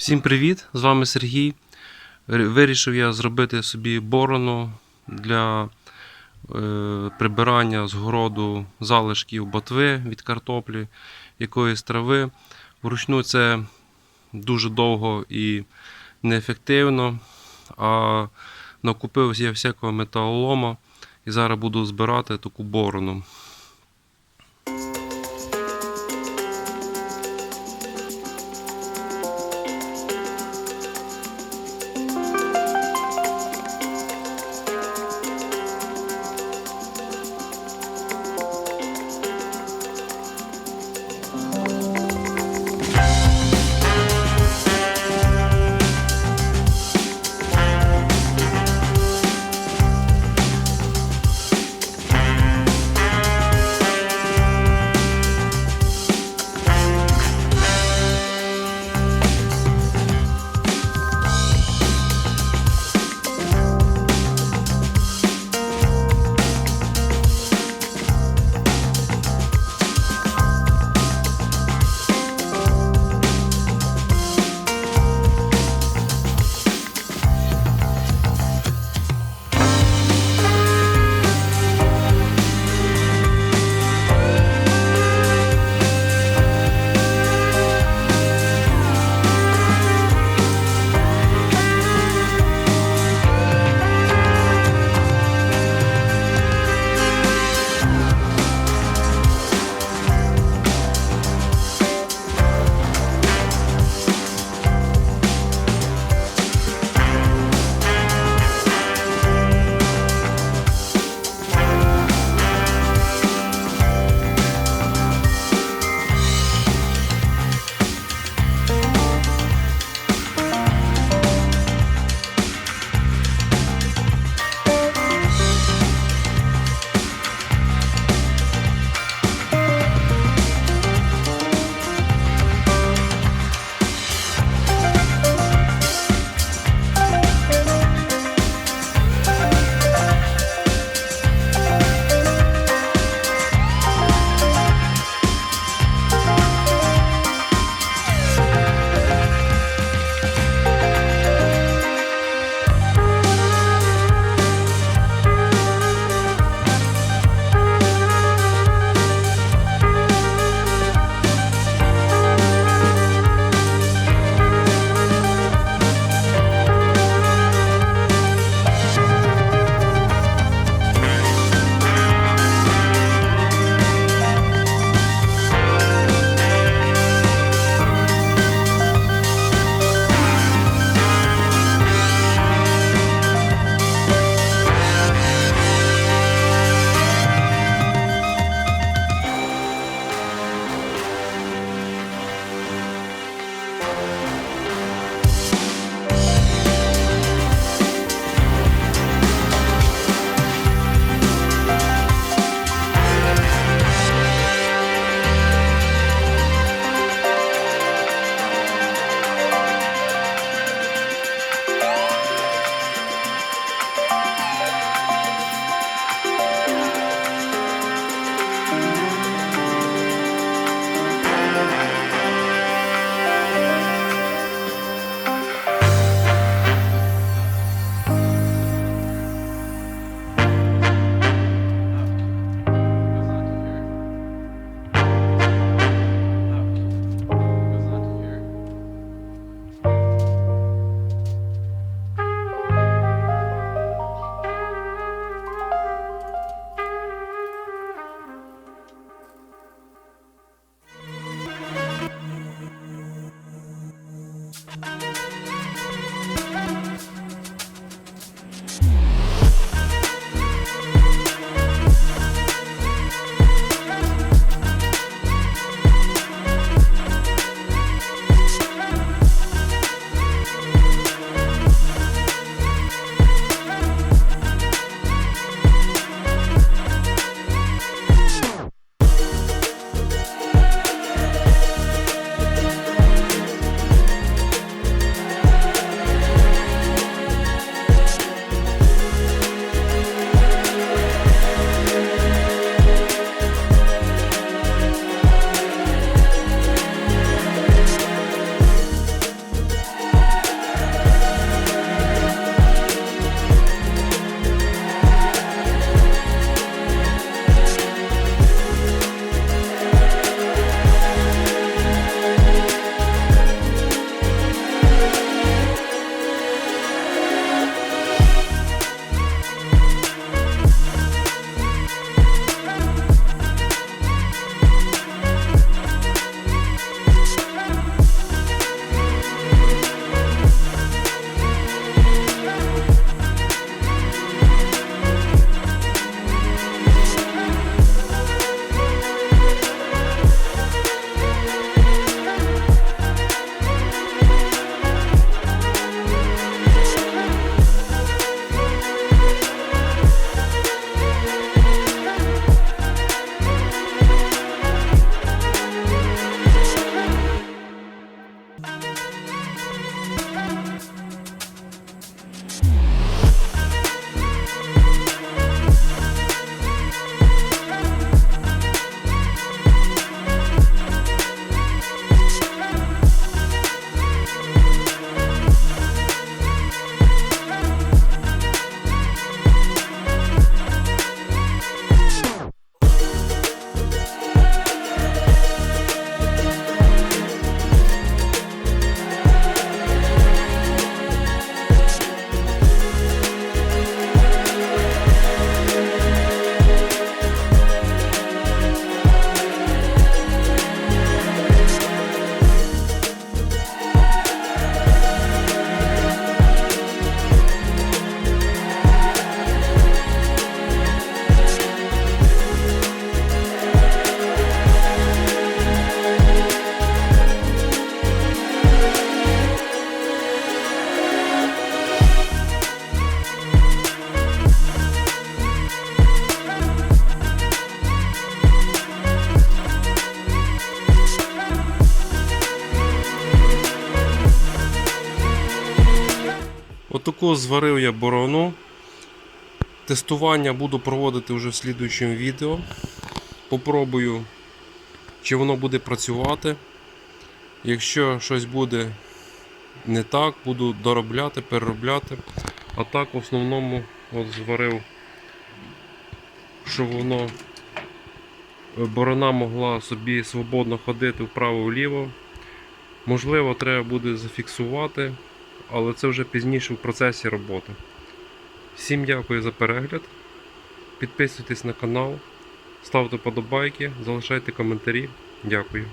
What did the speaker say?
Всім привіт! З вами Сергій. Вирішив я зробити собі борону для е, прибирання з городу залишків ботви від картоплі, якоїсь трави. Вручну це дуже довго і неефективно. А накупив я всякого металолома і зараз буду збирати таку борону. Bye. Отаку зварив я борону. Тестування буду проводити вже в слідуючому відео. Попробую, чи воно буде працювати. Якщо щось буде не так, буду доробляти, переробляти. А так в основному от зварив, щоб воно е, борона могла собі свободно ходити вправо-вліво. Можливо, треба буде зафіксувати, але це вже пізніше в процесі роботи. Всім дякую за перегляд. Підписуйтесь на канал, ставте подобайки, залишайте коментарі. Дякую.